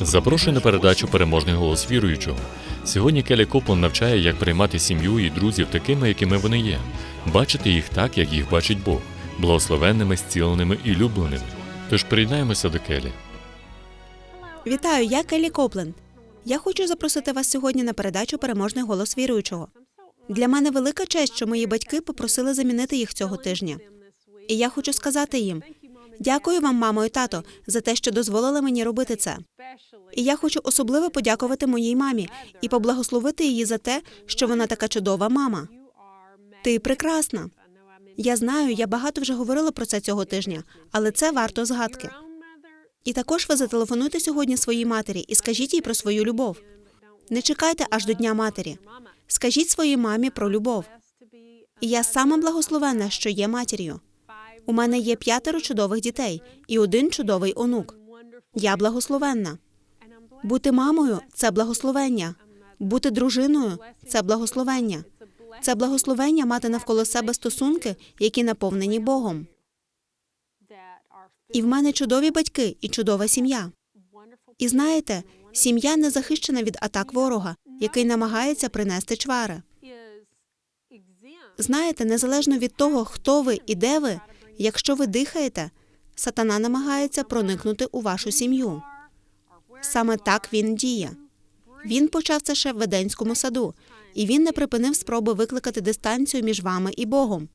Запрошую на передачу Переможний голос віруючого. Сьогодні Келі Коплан навчає, як приймати сім'ю і друзів такими, якими вони є, бачити їх так, як їх бачить Бог, благословенними, зціленими і любленими. Тож приєднаємося до Келі. Вітаю, я Келлі Копленд. Я хочу запросити вас сьогодні на передачу Переможний голос віруючого. Для мене велика честь, що мої батьки попросили замінити їх цього тижня. І я хочу сказати їм: дякую вам, мамо і тато, за те, що дозволили мені робити це. І я хочу особливо подякувати моїй мамі і поблагословити її за те, що вона така чудова мама. Ти прекрасна. Я знаю, я багато вже говорила про це цього тижня, але це варто згадки. І також ви зателефонуйте сьогодні своїй матері і скажіть їй про свою любов. Не чекайте аж до Дня матері. Скажіть своїй мамі про любов. І я сама благословенна, що є матір'ю. У мене є п'ятеро чудових дітей і один чудовий онук. Я благословенна. Бути мамою це благословення. Бути дружиною це благословення. Це благословення мати навколо себе стосунки, які наповнені Богом. І в мене чудові батьки і чудова сім'я. І знаєте, сім'я не захищена від атак ворога, який намагається принести чвари. Знаєте, незалежно від того, хто ви і де ви, якщо ви дихаєте, сатана намагається проникнути у вашу сім'ю. Саме так він діє. Він почав це ще в Веденському саду, і він не припинив спроби викликати дистанцію між вами і Богом.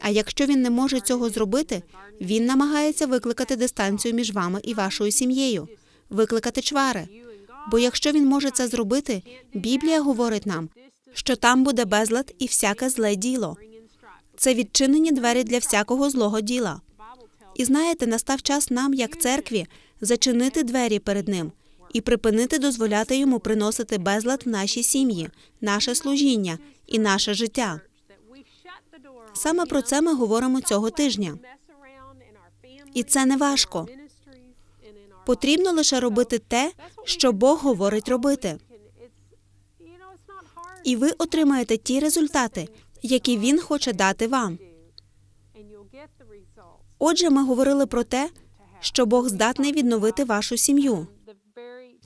А якщо він не може цього зробити, він намагається викликати дистанцію між вами і вашою сім'єю, викликати чвари. Бо якщо він може це зробити, Біблія говорить нам, що там буде безлад і всяке зле діло. Це відчинені двері для всякого злого діла. І знаєте, настав час нам, як церкві, зачинити двері перед ним і припинити дозволяти йому приносити безлад в наші сім'ї, наше служіння і наше життя. Саме про це ми говоримо цього тижня. І це не важко. Потрібно лише робити те, що Бог говорить робити. І ви отримаєте ті результати, які він хоче дати вам. Отже, ми говорили про те, що Бог здатний відновити вашу сім'ю.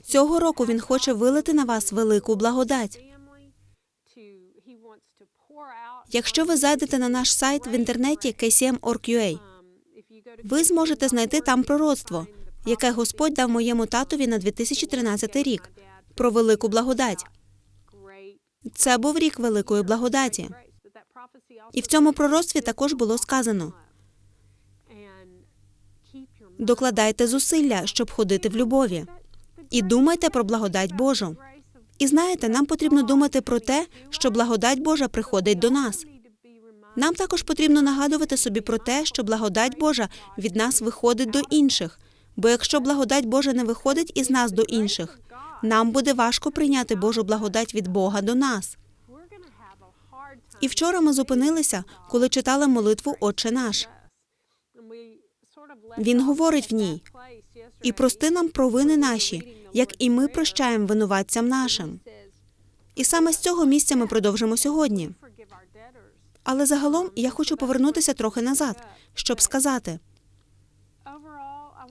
Цього року він хоче вилити на вас велику благодать. Якщо ви зайдете на наш сайт в інтернеті kcm.org.ua, ви зможете знайти там пророцтво, яке Господь дав моєму татові на 2013 рік про велику благодать. Це був рік великої благодаті. І в цьому пророцтві також було сказано: докладайте зусилля, щоб ходити в любові, і думайте про благодать Божу. І знаєте, нам потрібно думати про те, що благодать Божа приходить до нас. Нам також потрібно нагадувати собі про те, що благодать Божа від нас виходить до інших. Бо якщо благодать Божа не виходить із нас до інших, нам буде важко прийняти Божу благодать від Бога до нас. І вчора ми зупинилися, коли читали молитву Отче наш. Він говорить в ній і прости нам провини наші, як і ми прощаємо винуватцям нашим. І саме з цього місця ми продовжимо сьогодні. Але загалом я хочу повернутися трохи назад, щоб сказати.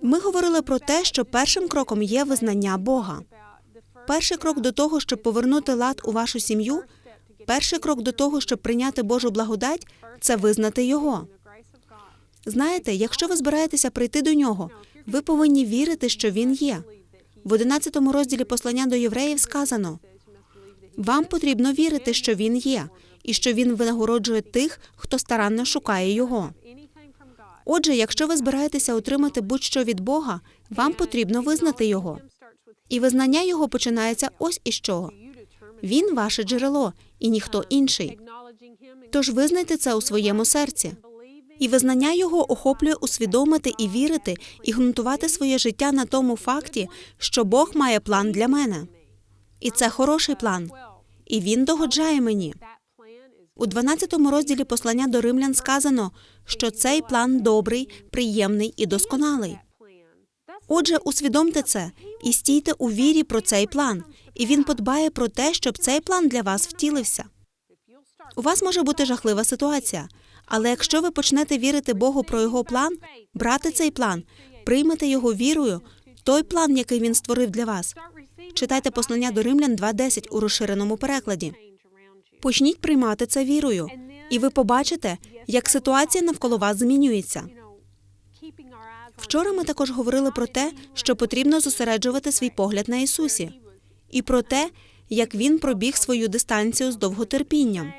Ми говорили про те, що першим кроком є визнання Бога. Перший крок до того, щоб повернути лад у вашу сім'ю, перший крок до того, щоб прийняти Божу благодать, це визнати Його. Знаєте, якщо ви збираєтеся прийти до нього, ви повинні вірити, що він є. В 11 розділі послання до євреїв сказано: вам потрібно вірити, що він є, і що він винагороджує тих, хто старанно шукає його. Отже, якщо ви збираєтеся отримати будь-що від Бога, вам потрібно визнати його. І визнання його починається ось із чого. Він ваше джерело, і ніхто інший. Тож визнайте це у своєму серці. І визнання його охоплює усвідомити і вірити, і ґрунтувати своє життя на тому факті, що Бог має план для мене. І це хороший план. І він догоджає мені. У 12 розділі послання до римлян сказано, що цей план добрий, приємний і досконалий. Отже, усвідомте це і стійте у вірі про цей план, і він подбає про те, щоб цей план для вас втілився. У вас може бути жахлива ситуація, але якщо ви почнете вірити Богу про його план, брати цей план, приймете його вірою, той план, який він створив для вас. Читайте послання до Римлян 2.10 у розширеному перекладі. Почніть приймати це вірою, і ви побачите, як ситуація навколо вас змінюється. Вчора ми також говорили про те, що потрібно зосереджувати свій погляд на Ісусі, і про те, як він пробіг свою дистанцію з довготерпінням,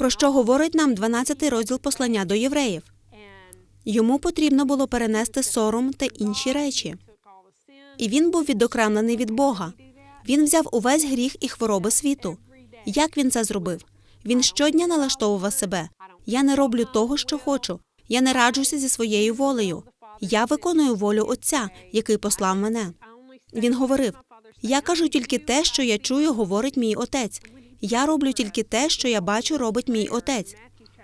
про що говорить нам 12 розділ послання до євреїв. Йому потрібно було перенести сором та інші речі. І він був відокремлений від Бога. Він взяв увесь гріх і хвороби світу. Як він це зробив? Він щодня налаштовував себе. Я не роблю того, що хочу. Я не раджуся зі своєю волею. Я виконую волю Отця, який послав мене. Він говорив: Я кажу тільки те, що я чую, говорить мій отець. Я роблю тільки те, що я бачу, робить мій отець.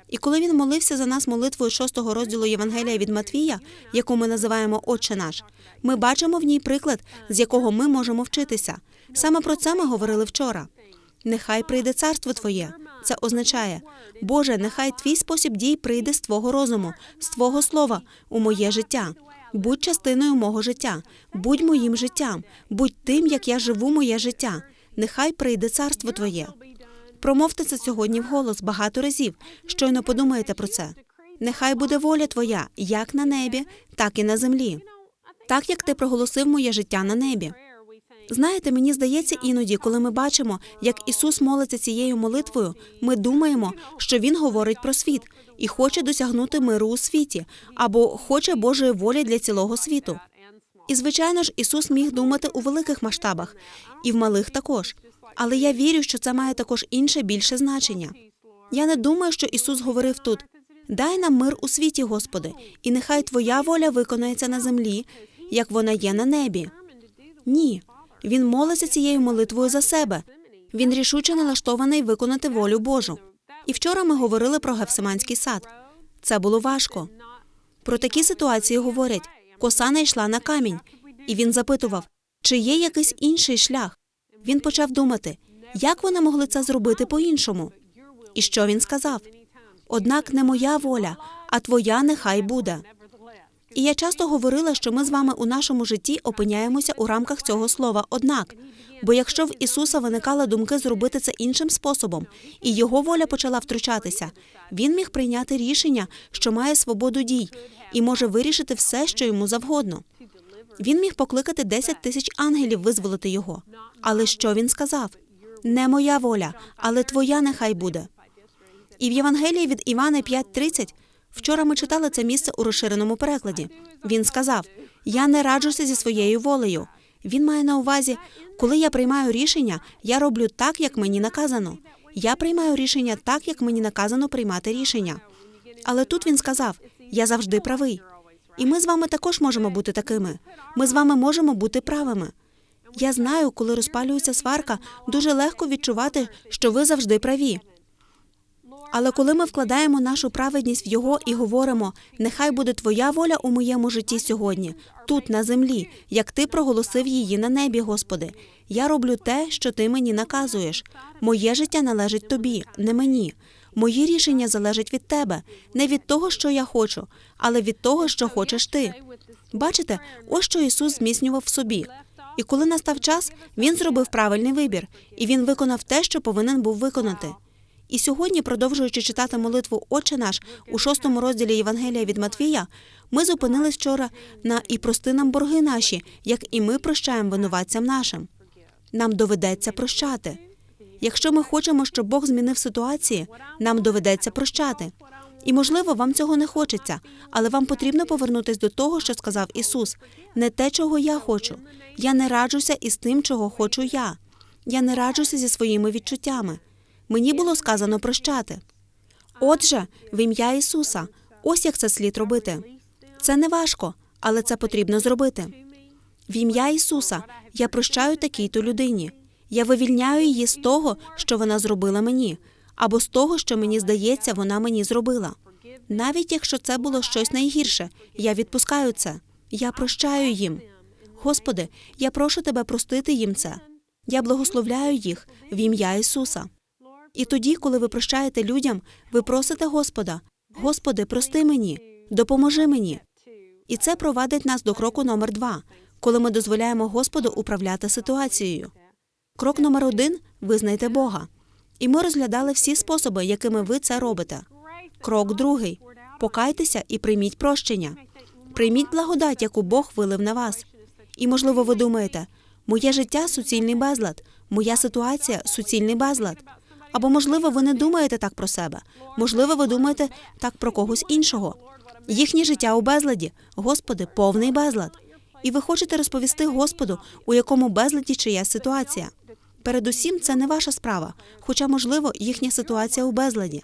І коли він молився за нас молитвою шостого розділу Євангелія від Матвія, яку ми називаємо Отче наш, ми бачимо в ній приклад, з якого ми можемо вчитися. Саме про це ми говорили вчора. Нехай прийде царство Твоє. Це означає, Боже, нехай твій спосіб дій прийде з Твого розуму, з Твого слова у моє життя. Будь частиною мого життя, будь моїм життям, будь тим, як я живу моє життя. Нехай прийде царство Твоє. Промовте це сьогодні вголос багато разів. Щойно подумаєте про це. Нехай буде воля Твоя, як на небі, так і на землі. Так як ти проголосив моє життя на небі. Знаєте, мені здається іноді, коли ми бачимо, як Ісус молиться цією молитвою, ми думаємо, що Він говорить про світ і хоче досягнути миру у світі або хоче Божої волі для цілого світу. І звичайно ж, Ісус міг думати у великих масштабах і в малих також. Але я вірю, що це має також інше більше значення. Я не думаю, що Ісус говорив тут: дай нам мир у світі, Господи, і нехай Твоя воля виконається на землі, як вона є на небі. Ні, він молиться цією молитвою за себе. Він рішуче налаштований виконати волю Божу. І вчора ми говорили про Гефсиманський сад. Це було важко. Про такі ситуації говорять: коса не йшла на камінь, і він запитував, чи є якийсь інший шлях. Він почав думати, як вони могли це зробити по-іншому. І що він сказав? Однак не моя воля, а твоя нехай буде. І я часто говорила, що ми з вами у нашому житті опиняємося у рамках цього слова однак. Бо якщо в Ісуса виникали думки зробити це іншим способом, і його воля почала втручатися, він міг прийняти рішення, що має свободу дій, і може вирішити все, що йому завгодно. Він міг покликати 10 тисяч ангелів визволити його. Але що він сказав? Не моя воля, але твоя нехай буде. І в Євангелії від Івана 5.30 Вчора ми читали це місце у розширеному перекладі. Він сказав: Я не раджуся зі своєю волею. Він має на увазі, коли я приймаю рішення, я роблю так, як мені наказано. Я приймаю рішення так, як мені наказано приймати рішення. Але тут він сказав: Я завжди правий. І ми з вами також можемо бути такими. Ми з вами можемо бути правими. Я знаю, коли розпалюється сварка, дуже легко відчувати, що ви завжди праві. Але коли ми вкладаємо нашу праведність в його і говоримо: нехай буде твоя воля у моєму житті сьогодні, тут на землі, як ти проголосив її на небі, Господи. Я роблю те, що ти мені наказуєш. Моє життя належить тобі, не мені. Мої рішення залежать від тебе, не від того, що я хочу, але від того, що хочеш ти. Бачите, ось що Ісус зміцнював в собі. І коли настав час, він зробив правильний вибір, і він виконав те, що повинен був виконати. І сьогодні, продовжуючи читати молитву Отче наш у шостому розділі Євангелія від Матвія, ми зупинились вчора на і прости нам борги наші, як і ми прощаємо винуватцям нашим. Нам доведеться прощати. Якщо ми хочемо, щоб Бог змінив ситуації, нам доведеться прощати. І можливо, вам цього не хочеться, але вам потрібно повернутися до того, що сказав Ісус: не те, чого я хочу. Я не раджуся із тим, чого хочу я. Я не раджуся зі своїми відчуттями. Мені було сказано прощати. Отже, в ім'я Ісуса, ось як це слід робити. Це не важко, але це потрібно зробити. В ім'я Ісуса я прощаю такій-то людині. Я вивільняю її з того, що вона зробила мені, або з того, що мені здається, вона мені зробила. Навіть якщо це було щось найгірше, я відпускаю це. Я прощаю їм. Господи, я прошу тебе простити їм це. Я благословляю їх в ім'я Ісуса. І тоді, коли ви прощаєте людям, ви просите Господа: Господи, прости мені, допоможи мені. І це провадить нас до кроку номер два. коли ми дозволяємо Господу управляти ситуацією. Крок номер один визнайте Бога. І ми розглядали всі способи, якими ви це робите. Крок другий покайтеся і прийміть прощення. Прийміть благодать, яку Бог вилив на вас. І, можливо, ви думаєте, моє життя суцільний безлад, моя ситуація суцільний безлад. Або, можливо, ви не думаєте так про себе. Можливо, ви думаєте так про когось іншого. Їхнє життя у безладі, Господи, повний безлад. І ви хочете розповісти Господу, у якому безладі чиясь ситуація. Передусім, це не ваша справа, хоча, можливо, їхня ситуація у безладі.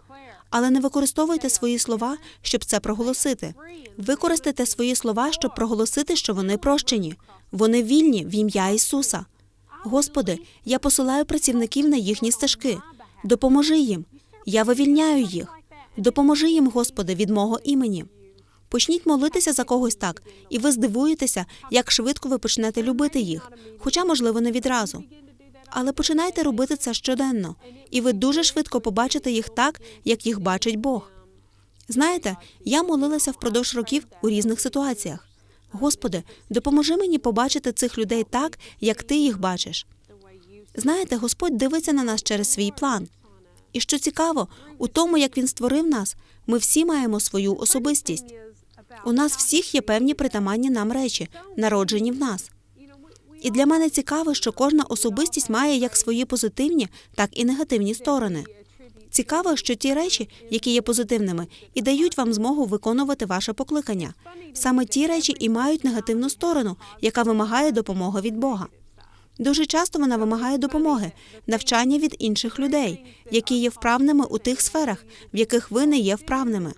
Але не використовуйте свої слова, щоб це проголосити. Використайте свої слова, щоб проголосити, що вони прощені. Вони вільні в ім'я Ісуса. Господи, я посилаю працівників на їхні стежки. Допоможи їм. Я вивільняю їх. Допоможи їм, Господи, від мого імені. Почніть молитися за когось так, і ви здивуєтеся, як швидко ви почнете любити їх, хоча, можливо, не відразу. Але починайте робити це щоденно, і ви дуже швидко побачите їх так, як їх бачить Бог. Знаєте, я молилася впродовж років у різних ситуаціях. Господи, допоможи мені побачити цих людей так, як ти їх бачиш. Знаєте, Господь дивиться на нас через свій план. І що цікаво, у тому, як він створив нас, ми всі маємо свою особистість. У нас всіх є певні притаманні нам речі, народжені в нас. І для мене цікаво, що кожна особистість має як свої позитивні, так і негативні сторони. Цікаво, що ті речі, які є позитивними, і дають вам змогу виконувати ваше покликання. Саме ті речі і мають негативну сторону, яка вимагає допомоги від Бога. Дуже часто вона вимагає допомоги, навчання від інших людей, які є вправними у тих сферах, в яких ви не є вправними.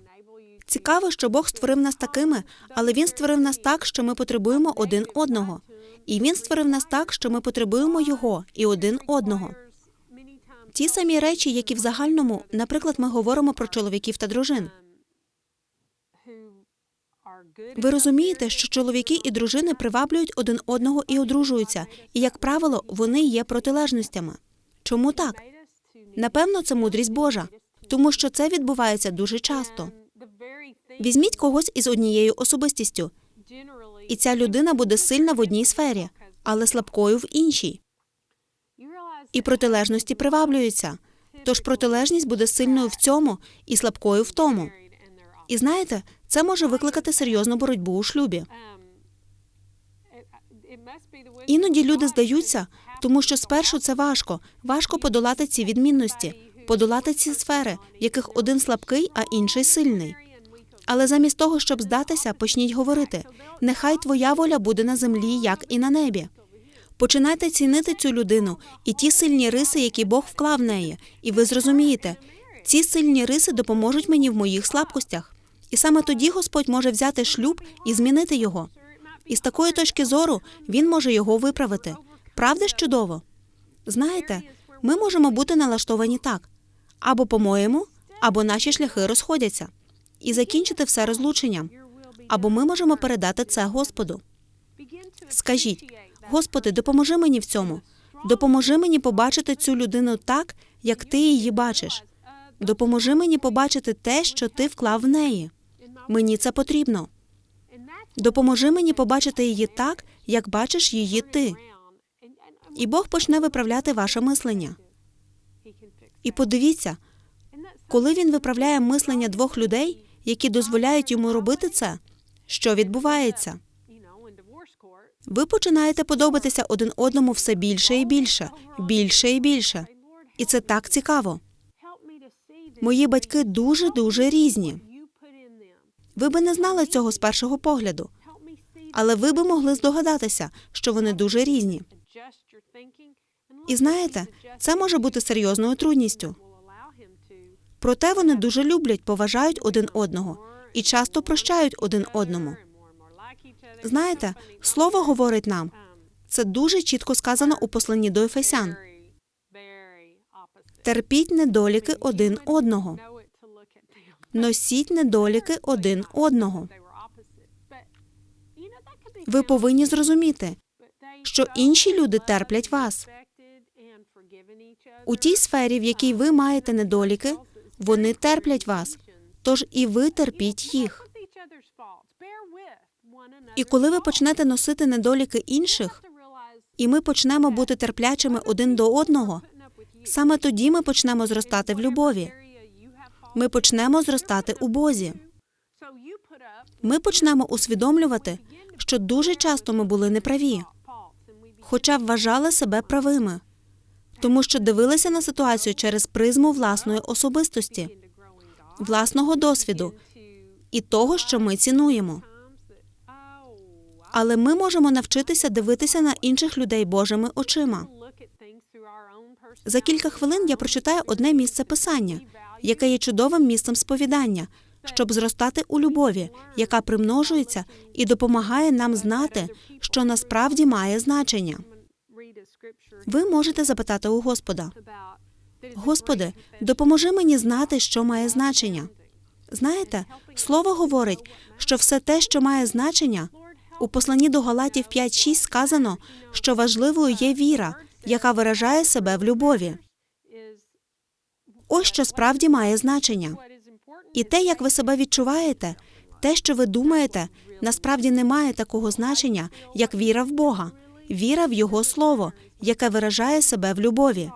Цікаво, що Бог створив нас такими, але Він створив нас так, що ми потребуємо один одного. І Він створив нас так, що ми потребуємо його і один одного. Ті самі речі, які в загальному, наприклад, ми говоримо про чоловіків та дружин. Ви розумієте, що чоловіки і дружини приваблюють один одного і одружуються, і, як правило, вони є протилежностями. Чому так? Напевно, це мудрість Божа, тому що це відбувається дуже часто. Візьміть когось із однією особистістю, і ця людина буде сильна в одній сфері, але слабкою в іншій. І протилежності приваблюються. Тож протилежність буде сильною в цьому і слабкою в тому. І знаєте, це може викликати серйозну боротьбу у шлюбі. Іноді люди здаються, тому що спершу це важко, важко подолати ці відмінності, подолати ці сфери, в яких один слабкий, а інший сильний. Але замість того, щоб здатися, почніть говорити: нехай твоя воля буде на землі, як і на небі. Починайте цінити цю людину і ті сильні риси, які Бог вклав в неї, і ви зрозумієте, ці сильні риси допоможуть мені в моїх слабкостях. І саме тоді Господь може взяти шлюб і змінити його. І з такої точки зору він може його виправити. Правда ж чудово? Знаєте, ми можемо бути налаштовані так: або по-моєму, або наші шляхи розходяться, і закінчити все розлученням. Або ми можемо передати це Господу. Скажіть, Господи, допоможи мені в цьому. Допоможи мені побачити цю людину так, як ти її бачиш. Допоможи мені побачити те, що ти вклав в неї. Мені це потрібно. Допоможи мені побачити її так, як бачиш її ти. І Бог почне виправляти ваше мислення. І подивіться, коли він виправляє мислення двох людей, які дозволяють йому робити це, що відбувається? Ви починаєте подобатися один одному все більше і більше, більше і більше. І це так цікаво. Мої батьки дуже дуже різні. Ви би не знали цього з першого погляду, але ви би могли здогадатися, що вони дуже різні. І знаєте, це може бути серйозною трудністю. Проте вони дуже люблять, поважають один одного і часто прощають один одному. Знаєте, слово говорить нам. Це дуже чітко сказано у посланні до Ефесян. Терпіть недоліки один одного, носіть недоліки один одного. Ви повинні зрозуміти, що інші люди терплять вас. У тій сфері, в якій ви маєте недоліки, вони терплять вас. Тож і ви терпіть їх. І коли ви почнете носити недоліки інших, і ми почнемо бути терплячими один до одного, саме тоді ми почнемо зростати в любові. Ми почнемо зростати у Бозі. Ми почнемо усвідомлювати, що дуже часто ми були неправі, хоча вважали себе правими, тому що дивилися на ситуацію через призму власної особистості, власного досвіду і того, що ми цінуємо. Але ми можемо навчитися дивитися на інших людей Божими очима. За кілька хвилин я прочитаю одне місце писання, яке є чудовим місцем сповідання, щоб зростати у любові, яка примножується і допомагає нам знати, що насправді має значення. Ви можете запитати у Господа: Господи, допоможи мені знати, що має значення. Знаєте, слово говорить, що все те, що має значення, у посланні до Галатів 5.6 сказано, що важливою є віра, яка виражає себе в любові. Ось що справді має значення. І те, як ви себе відчуваєте, те, що ви думаєте, насправді не має такого значення, як віра в Бога, віра в Його Слово, яке виражає себе в любові.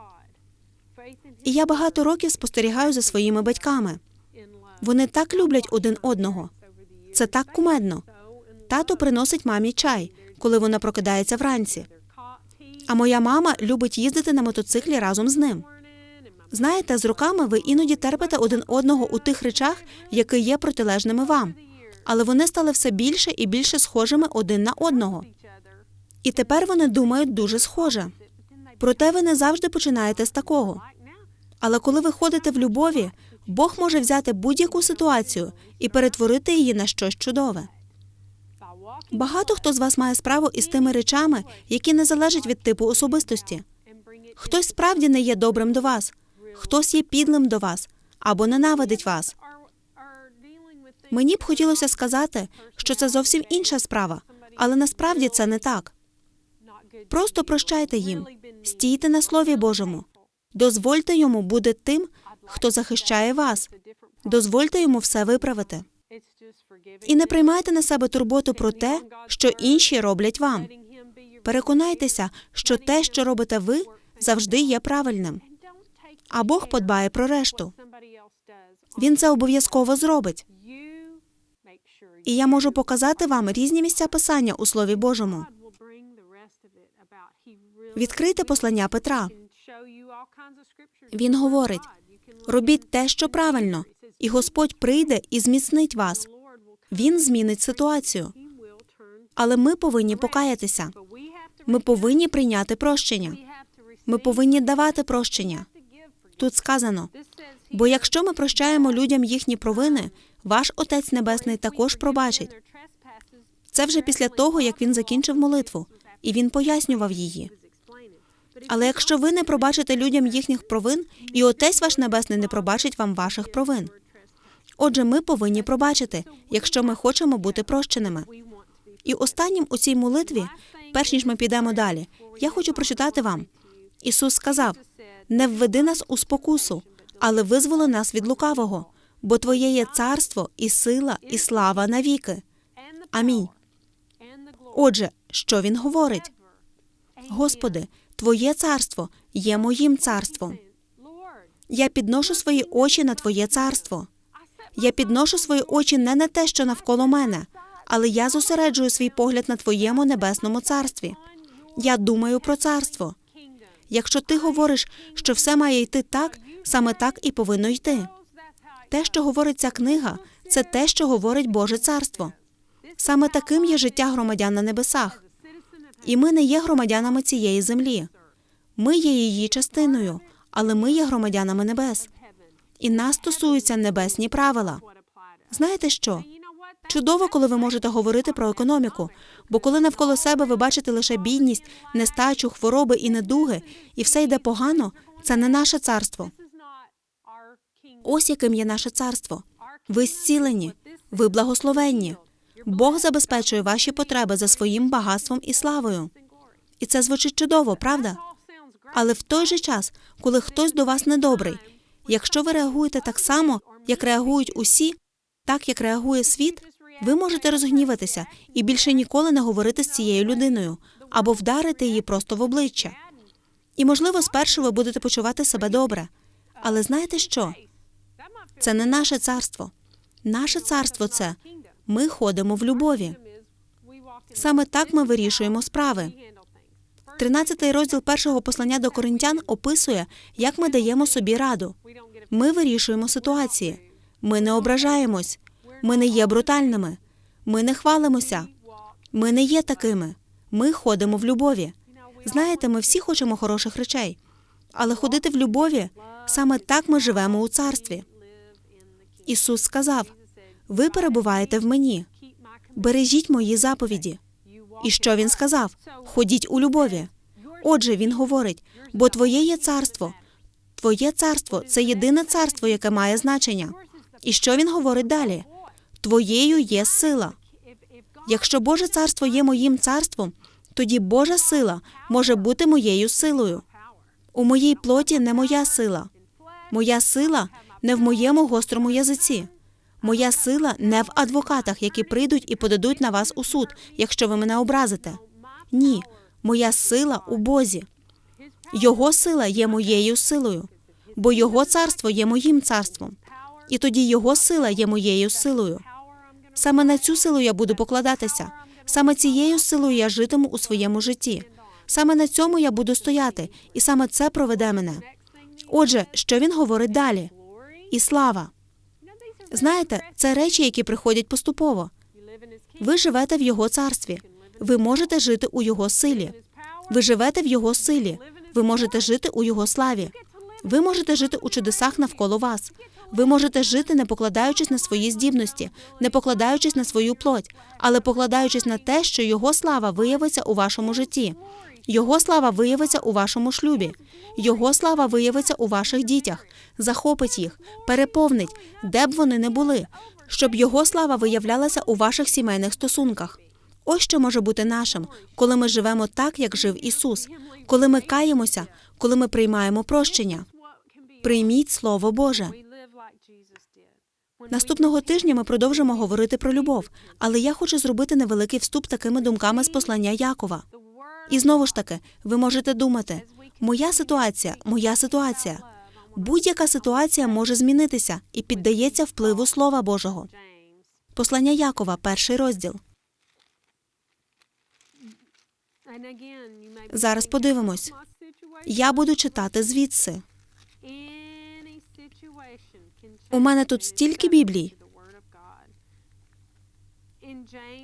І я багато років спостерігаю за своїми батьками. Вони так люблять один одного. Це так кумедно. Тато приносить мамі чай, коли вона прокидається вранці. А моя мама любить їздити на мотоциклі разом з ним. Знаєте, з роками ви іноді терпите один одного у тих речах, які є протилежними вам. Але вони стали все більше і більше схожими один на одного. І тепер вони думають дуже схоже. Проте ви не завжди починаєте з такого. Але коли ви ходите в любові, Бог може взяти будь-яку ситуацію і перетворити її на щось чудове. Багато хто з вас має справу із тими речами, які не залежать від типу особистості. Хтось справді не є добрим до вас, хтось є підлим до вас або ненавидить вас. Мені б хотілося сказати, що це зовсім інша справа, але насправді це не так. Просто прощайте їм, стійте на слові Божому, дозвольте йому бути тим, хто захищає вас, дозвольте йому все виправити. І не приймайте на себе турботу про те, що інші роблять вам. Переконайтеся, що те, що робите ви, завжди є правильним. А Бог подбає про решту. Він це обов'язково зробить. І я можу показати вам різні місця писання у Слові Божому. Відкрийте послання Петра. Він говорить: робіть те, що правильно, і Господь прийде і зміцнить вас. Він змінить ситуацію. Але ми повинні покаятися. Ми повинні прийняти прощення. Ми повинні давати прощення. Тут сказано: бо якщо ми прощаємо людям їхні провини, ваш Отець Небесний також пробачить. Це вже після того, як він закінчив молитву, і він пояснював її. Але якщо ви не пробачите людям їхніх провин, і Отець ваш Небесний не пробачить вам ваших провин. Отже, ми повинні пробачити, якщо ми хочемо бути прощеними. І останнім у цій молитві, перш ніж ми підемо далі, я хочу прочитати вам. Ісус сказав: не введи нас у спокусу, але визволи нас від лукавого, бо Твоє є царство, і сила, і слава навіки. Амінь. Отже, що він говорить? Господи, Твоє царство є моїм царством. Я підношу свої очі на Твоє царство. Я підношу свої очі не на те, що навколо мене, але я зосереджую свій погляд на Твоєму небесному царстві. Я думаю про царство. Якщо ти говориш, що все має йти так, саме так і повинно йти. Те, що говорить ця книга, це те, що говорить Боже царство. Саме таким є життя громадян на небесах. І ми не є громадянами цієї землі. Ми є її частиною, але ми є громадянами небес. І нас стосуються небесні правила. Знаєте що? Чудово, коли ви можете говорити про економіку, бо коли навколо себе ви бачите лише бідність, нестачу, хвороби і недуги, і все йде погано, це не наше царство. Ось яким є наше царство. Ви зцілені, ви благословенні. Бог забезпечує ваші потреби за своїм багатством і славою. І це звучить чудово, правда? Але в той же час, коли хтось до вас недобрий, якщо ви реагуєте так само, як реагують усі, так як реагує світ, Ви можете розгніватися і більше ніколи не говорити з цією людиною або вдарити її просто в обличчя. І, можливо, спершу ви будете почувати себе добре. Але знаєте що? Це не наше царство. Наше царство це ми ходимо в любові. Саме так ми вирішуємо справи. 13 розділ першого послання до коринтян описує, як ми даємо собі раду. Ми вирішуємо ситуації. Ми не ображаємось. Ми не є брутальними. Ми не хвалимося. Ми не є такими. Ми ходимо в любові. Знаєте, ми всі хочемо хороших речей. Але ходити в любові саме так ми живемо у царстві. Ісус сказав: Ви перебуваєте в мені, бережіть мої заповіді. І що він сказав? Ходіть у любові. Отже, він говорить: бо твоє є царство. Твоє царство це єдине царство, яке має значення. І що він говорить далі? Твоєю є сила. Якщо Боже царство є моїм царством, тоді Божа сила може бути моєю силою. У моїй плоті не моя сила. Моя сила не в моєму гострому язиці. Моя сила не в адвокатах, які прийдуть і подадуть на вас у суд, якщо ви мене образите. Ні, моя сила у Бозі. Його сила є моєю силою, бо Його царство є моїм царством. І тоді Його сила є моєю силою. Саме на цю силу я буду покладатися. Саме цією силою я житиму у своєму житті. Саме на цьому я буду стояти, і саме це проведе мене. Отже, що він говорить далі? І слава. Знаєте, це речі, які приходять поступово. Ви живете в його царстві. Ви можете жити у його силі. Ви живете в його силі. Ви можете жити у його славі. Ви можете жити у чудесах навколо вас. Ви можете жити, не покладаючись на свої здібності, не покладаючись на свою плоть, але покладаючись на те, що його слава виявиться у вашому житті. Його слава виявиться у вашому шлюбі. Його слава виявиться у ваших дітях, захопить їх, переповнить, де б вони не були, щоб його слава виявлялася у ваших сімейних стосунках. Ось що може бути нашим, коли ми живемо так, як жив Ісус, коли ми каємося, коли ми приймаємо прощення. Прийміть Слово Боже. Наступного тижня ми продовжимо говорити про любов, але я хочу зробити невеликий вступ такими думками з послання Якова. І знову ж таки, ви можете думати: моя ситуація, моя ситуація. Будь-яка ситуація може змінитися і піддається впливу Слова Божого. Послання Якова, перший розділ. Зараз подивимось. Я буду читати звідси. У мене тут стільки біблій.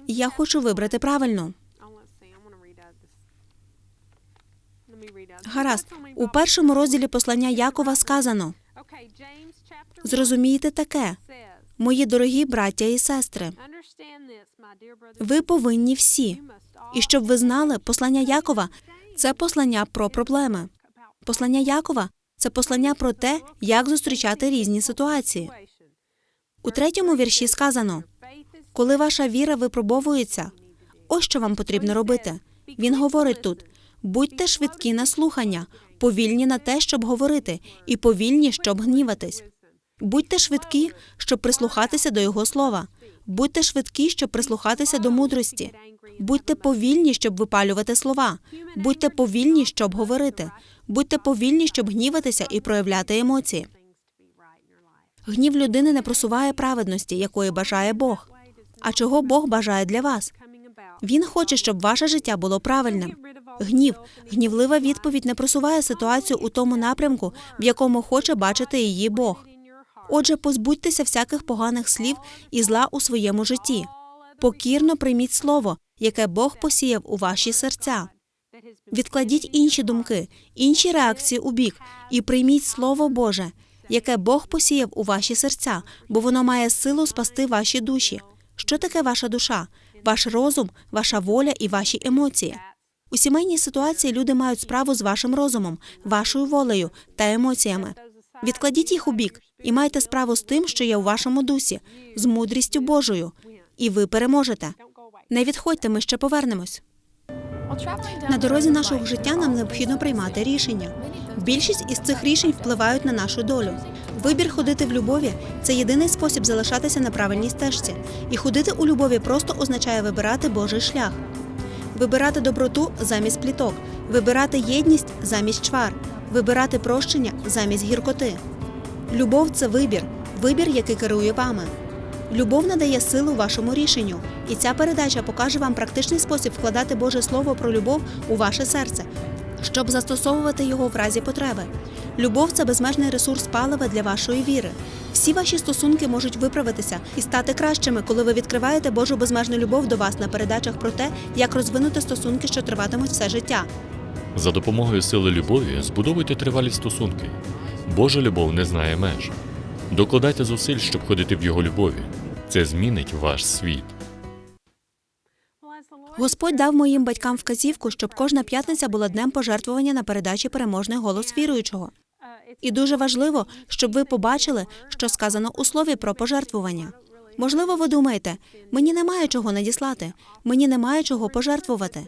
Я хочу вибрати правильно. Гаразд, у першому розділі послання Якова сказано: зрозумійте таке, мої дорогі браття і сестри. Ви повинні всі. І щоб ви знали, послання Якова це послання про проблеми. Послання Якова це послання про те, як зустрічати різні ситуації. У третьому вірші сказано: коли ваша віра випробовується, ось що вам потрібно робити. Він говорить тут: будьте швидкі на слухання, повільні на те, щоб говорити, і повільні, щоб гніватись. Будьте швидкі, щоб прислухатися до його слова. Будьте швидкі, щоб прислухатися до мудрості. Будьте повільні, щоб випалювати слова. Будьте повільні, щоб говорити. Будьте повільні, щоб гніватися і проявляти емоції. Гнів людини не просуває праведності, якої бажає Бог. А чого Бог бажає для вас? Він хоче, щоб ваше життя було правильним. Гнів, гнівлива відповідь не просуває ситуацію у тому напрямку, в якому хоче бачити її Бог. Отже, позбудьтеся всяких поганих слів і зла у своєму житті. Покірно прийміть слово, яке Бог посіяв у ваші серця. Відкладіть інші думки, інші реакції у бік і прийміть Слово Боже, яке Бог посіяв у ваші серця, бо воно має силу спасти ваші душі. Що таке ваша душа? Ваш розум, ваша воля і ваші емоції. У сімейній ситуації люди мають справу з вашим розумом, вашою волею та емоціями. Відкладіть їх у бік і майте справу з тим, що є у вашому дусі, з мудрістю Божою, і ви переможете. Не відходьте, ми ще повернемось. На дорозі нашого життя нам необхідно приймати рішення. Більшість із цих рішень впливають на нашу долю. Вибір ходити в любові це єдиний спосіб залишатися на правильній стежці. І ходити у любові просто означає вибирати Божий шлях. Вибирати доброту замість пліток, вибирати єдність замість чвар, вибирати прощення замість гіркоти. Любов це вибір, вибір, який керує вами. Любов надає силу вашому рішенню, і ця передача покаже вам практичний спосіб вкладати Боже Слово про любов у ваше серце, щоб застосовувати його в разі потреби. Любов це безмежний ресурс палива для вашої віри. Всі ваші стосунки можуть виправитися і стати кращими, коли ви відкриваєте Божу безмежну любов до вас на передачах про те, як розвинути стосунки, що триватимуть все життя. За допомогою сили любові збудовуйте тривалі стосунки. Божа любов не знає меж. Докладайте зусиль, щоб ходити в його любові. Це змінить ваш світ. Господь дав моїм батькам вказівку, щоб кожна п'ятниця була днем пожертвування на передачі переможний голос віруючого. І дуже важливо, щоб ви побачили, що сказано у слові про пожертвування. Можливо, ви думаєте, мені немає чого надіслати, мені немає чого пожертвувати.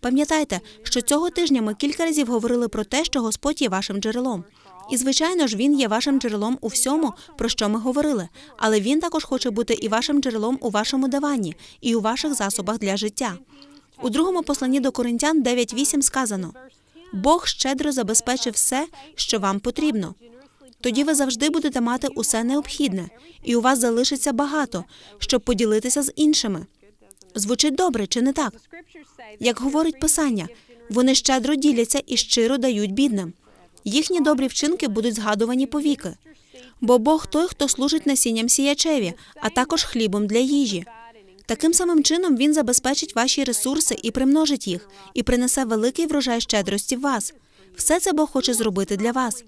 Пам'ятайте, що цього тижня ми кілька разів говорили про те, що Господь є вашим джерелом. І, звичайно ж, він є вашим джерелом у всьому, про що ми говорили, але він також хоче бути і вашим джерелом у вашому даванні, і у ваших засобах для життя. У другому посланні до Коринтян 9.8 сказано: Бог щедро забезпечив все, що вам потрібно. Тоді ви завжди будете мати усе необхідне, і у вас залишиться багато, щоб поділитися з іншими. Звучить добре, чи не так? Як говорить писання, вони щедро діляться і щиро дають бідним. Їхні добрі вчинки будуть згадувані повіки. Бо Бог той, хто служить насінням сіячеві, а також хлібом для їжі. Таким самим чином він забезпечить ваші ресурси і примножить їх, і принесе великий врожай щедрості в вас. Все це Бог хоче зробити для вас.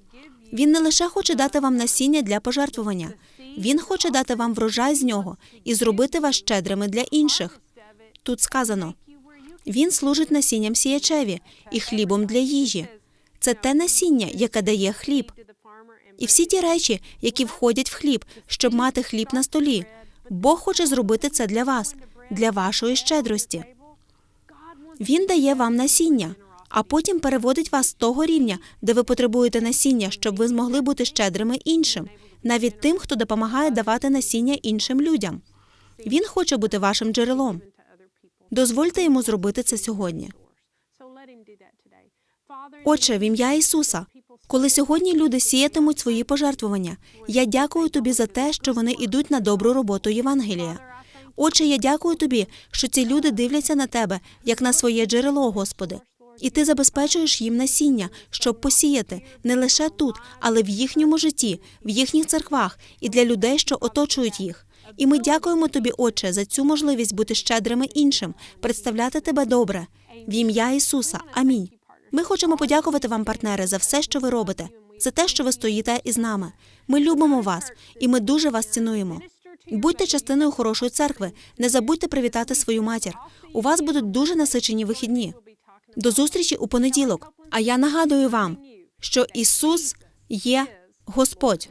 Він не лише хоче дати вам насіння для пожертвування, він хоче дати вам врожай з нього і зробити вас щедрими для інших. Тут сказано: він служить насінням сіячеві і хлібом для їжі. Це те насіння, яке дає хліб. І всі ті речі, які входять в хліб, щоб мати хліб на столі. Бог хоче зробити це для вас, для вашої щедрості. Він дає вам насіння, а потім переводить вас з того рівня, де ви потребуєте насіння, щоб ви змогли бути щедрими іншим, навіть тим, хто допомагає давати насіння іншим людям. Він хоче бути вашим джерелом. Дозвольте йому зробити це сьогодні. Отче, в ім'я Ісуса, коли сьогодні люди сіятимуть свої пожертвування, я дякую тобі за те, що вони йдуть на добру роботу Євангелія. Отче, я дякую тобі, що ці люди дивляться на тебе як на своє джерело, Господи. І ти забезпечуєш їм насіння, щоб посіяти не лише тут, але в їхньому житті, в їхніх церквах і для людей, що оточують їх. І ми дякуємо тобі, Отче, за цю можливість бути щедрими іншим, представляти тебе добре. В ім'я Ісуса. Амінь. Ми хочемо подякувати вам, партнери, за все, що ви робите, за те, що ви стоїте із нами. Ми любимо вас і ми дуже вас цінуємо. Будьте частиною хорошої церкви. Не забудьте привітати свою матір. У вас будуть дуже насичені вихідні. До зустрічі у понеділок. А я нагадую вам, що Ісус є Господь.